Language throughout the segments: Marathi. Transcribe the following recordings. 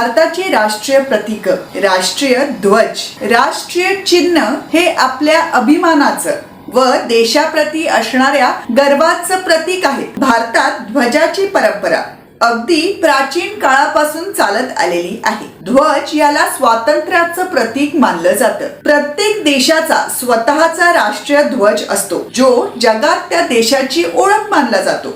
भारताची राष्ट्रीय प्रतीक राष्ट्रीय ध्वज. राष्ट्रीय चिन्ह हे आपल्या अभिमानाचं व देशाप्रती असणाऱ्या गर्वाचं प्रतीक आहे. भारतात ध्वजाची परंपरा अगदी प्राचीन काळापासून चालत आलेली आहे. ध्वज याला स्वातंत्र्याचं प्रतीक मानलं जातं. प्रत्येक देशाचा स्वतःचा राष्ट्रीय ध्वज असतो जो जगात त्या देशाची ओळख मानला जातो.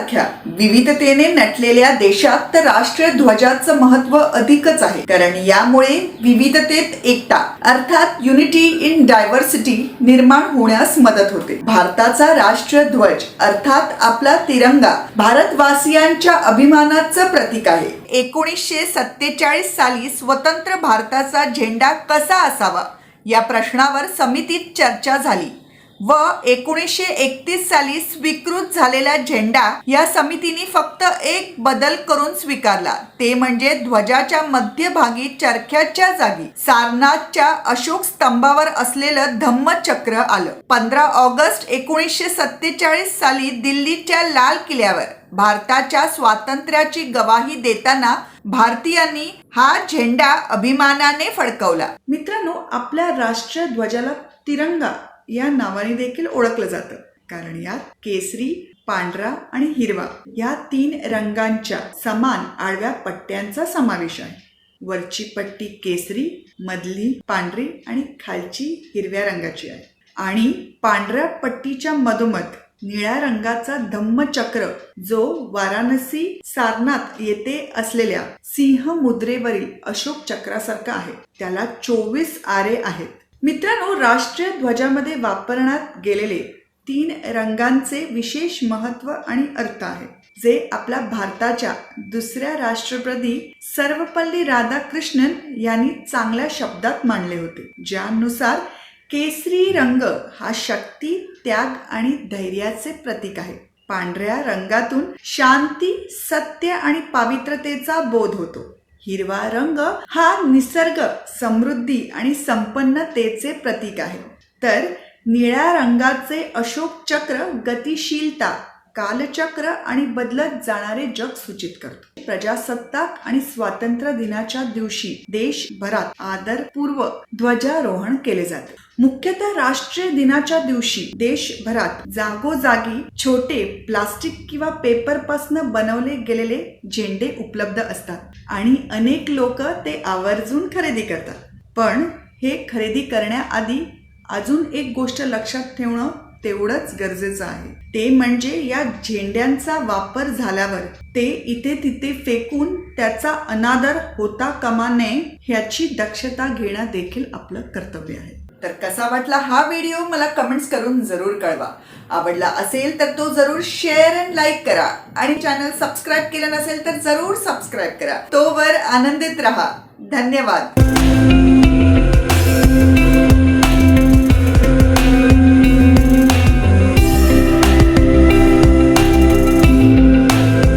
सारख्या विविधतेने नटलेल्या देशात तर राष्ट्रीय ध्वजाचं महत्त्व अधिकच आहे. कारण यामुळे विविधतेत एकता अर्थात युनिटी इन डायव्हर्सिटी निर्माण होण्यास मदत होते. भारताचा राष्ट्रीय ध्वज अर्थात आपला तिरंगा भारतवासियांच्या अभिमानाचं प्रतीक आहे. एकोणीसशे सत्तेचाळीस साली स्वतंत्र भारताचा झेंडा कसा असावा? या प्रश्नावर समितीत चर्चा झाली. व एकोणीसशे एकतीस साली स्वीकृत झालेला झेंडा या समितीने फक्त एक बदल करून स्वीकारला. ते म्हणजे ध्वजाच्या मध्यभागी चरख्याच्या जागी सारनाथच्या अशोक स्तंभावर असलेलं धम्मचक्र आलं. पंधरा ऑगस्ट एकोणीसशे सत्तेचाळीस साली दिल्लीच्या लाल किल्ल्यावर भारताच्या स्वातंत्र्याची गवाही देताना भारतीयांनी हा झेंडा अभिमानाने फडकवला. मित्रांनो आपल्या राष्ट्रीय ध्वजाला तिरंगा या नावाने देखील ओळखलं जातं. कारण यात केसरी पांढरा आणि हिरवा या तीन रंगांच्या समान आडव्या पट्ट्यांचा समावेश आहे. वरची पट्टी केसरी मधली पांढरी आणि खालची हिरव्या रंगाची आहे. आणि पांढऱ्या पट्टीच्या मधोमध निळ्या रंगाचा धम्मचक्र जो वाराणसी सारनाथ येथे असलेल्या सिंह मुद्रेवरील अशोक चक्रासारखा आहे. त्याला चोवीस आरे आहेत. मित्रांनो राष्ट्रीय ध्वजामध्ये वापरण्यात गेलेले तीन रंगांचे विशेष महत्त्व आणि अर्थ आहे जे आपल्या भारताच्या दुसऱ्या राष्ट्रपती सर्वपल्ली राधाकृष्णन यांनी चांगल्या शब्दात मांडले होते ज्यानुसार केसरी रंग हा शक्ती त्याग आणि धैर्याचे प्रतीक आहे. पांढऱ्या रंगातून शांती सत्य आणि पावित्रतेचा बोध होतो. हिरवा रंग हा निसर्ग समृद्धी आणि संपन्नतेचे प्रतीक आहे. तर निळ्या रंगाचे अशोक चक्र गतिशीलता कालचक्र आणि बदलत जाणारे जग सूचित करतो. प्रजासत्ताक आणि स्वातंत्र्य दिनाच्या दिवशी देशभरात आदरपूर्वक ध्वजारोहण केले जाते. मुख्यतः राष्ट्रीय दिनाच्या दिवशी देशभरात जागोजागी छोटे प्लास्टिक किंवा पेपर पासन बनवले गेलेले झेंडे उपलब्ध असतात आणि अनेक लोक ते आवर्जून खरेदी करतात. पण हे खरेदी करण्याआधी अजून एक गोष्ट लक्षात ठेवणं तेवढंच गरजेचं आहे. ते म्हणजे या झेंड्यांचा वापर झाल्यावर ते इथे तिथे फेकून त्याचा अनादर होता कामा नये ह्याची दक्षता घेणं देखील आपलं कर्तव्य आहे. तर कसा वाटला हा व्हिडिओ मला कमेंट्स करून जरूर कळवा. आवडला असेल तर तो जरूर शेअर अँड लाईक करा. आणि चॅनल सबस्क्राईब केलं नसेल तर जरूर सबस्क्राईब करा. तोवर आनंदित राहा. धन्यवाद.